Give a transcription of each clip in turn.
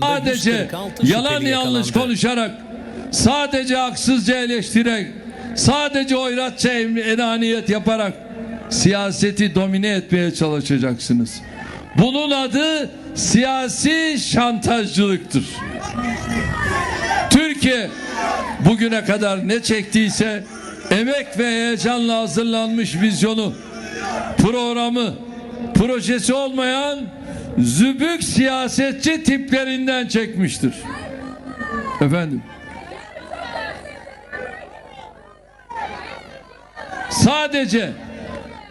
sadece 146 yalan yanlış konuşarak, sadece haksızca eleştirerek, sadece oyratça enaniyet yaparak siyaseti domine etmeye çalışacaksınız. Bunun adı siyasi şantajcılıktır. Türkiye bugüne kadar ne çektiyse emek ve heyecanla hazırlanmış vizyonu, programı, projesi olmayan zübük siyasetçi tiplerinden çekmiştir. Efendim. Sadece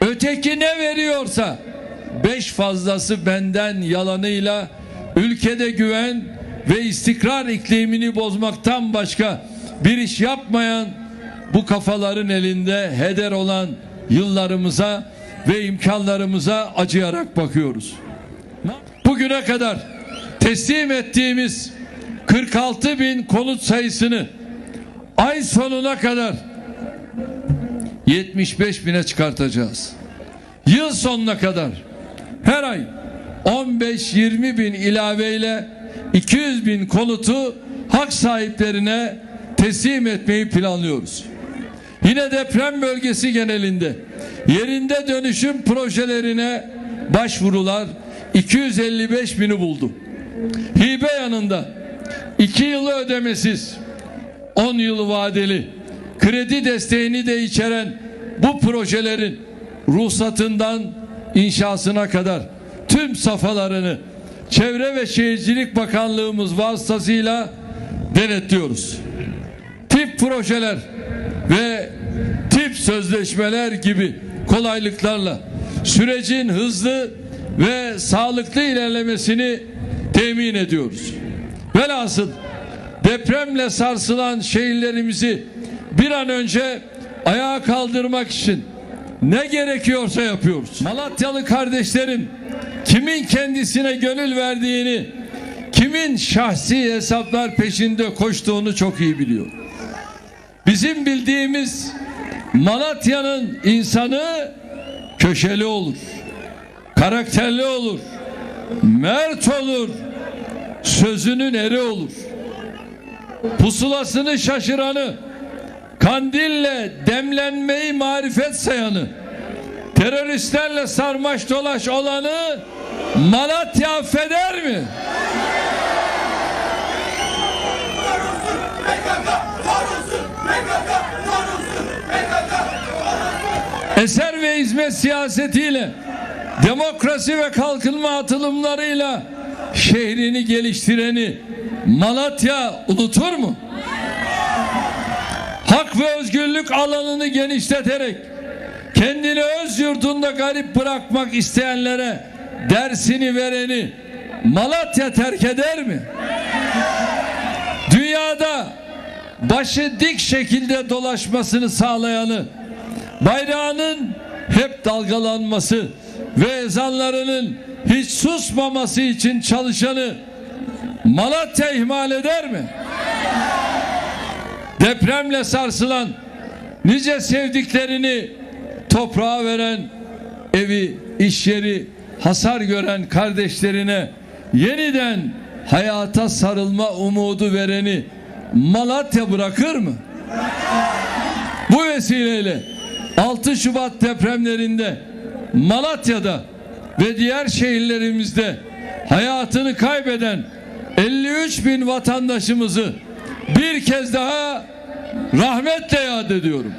öteki ne veriyorsa beş fazlası benden yalanıyla ülkede güven ve istikrar iklimini bozmaktan başka bir iş yapmayan bu kafaların elinde heder olan yıllarımıza ve imkanlarımıza acıyarak bakıyoruz. Bugüne kadar teslim ettiğimiz 46 bin konut sayısını ay sonuna kadar 75 bine çıkartacağız. Yıl sonuna kadar her ay 15-20 bin ilaveyle 200 bin konutu hak sahiplerine teslim etmeyi planlıyoruz. Yine deprem bölgesi genelinde yerinde dönüşüm projelerine başvurular 255 bini buldu. Hibe yanında 2 yılı ödemesiz 10 yılı vadeli kredi desteğini de içeren bu projelerin ruhsatından inşasına kadar tüm safhalarını Çevre ve Şehircilik Bakanlığımız vasıtasıyla denetliyoruz. Tip projeler ve tip sözleşmeler gibi kolaylıklarla sürecin hızlı ve sağlıklı ilerlemesini temin ediyoruz. Velhasıl depremle sarsılan şehirlerimizi bir an önce ayağa kaldırmak için ne gerekiyorsa yapıyoruz. Malatyalı kardeşlerin kimin kendisine gönül verdiğini, kimin şahsi hesaplar peşinde koştuğunu çok iyi biliyor. Bizim bildiğimiz Malatya'nın insanı köşeli olur, karakterli olur, mert olur, sözünün eri olur. Pusulasını şaşıranı, kandille demlenmeyi marifet sayanı, teröristlerle sarmaş dolaş olanı Malatya affeder mi? Eser ve hizmet siyasetiyle, demokrasi ve kalkınma atılımlarıyla şehrini geliştireni Malatya unutur mu? Hak ve özgürlük alanını genişleterek kendini öz yurdunda garip bırakmak isteyenlere dersini vereni Malatya terk eder mi? Dünyada başı dik şekilde dolaşmasını sağlayanı, bayrağının hep dalgalanması ve ezanlarının hiç susmaması için çalışanı Malatya ihmal eder mi? Depremle sarsılan nice sevdiklerini toprağa veren evi, iş yeri hasar gören kardeşlerine yeniden hayata sarılma umudu vereni Malatya bırakır mı? Bu vesileyle 6 Şubat depremlerinde Malatya'da ve diğer şehirlerimizde hayatını kaybeden 53 bin vatandaşımızı bir kez daha rahmetle yad ediyorum.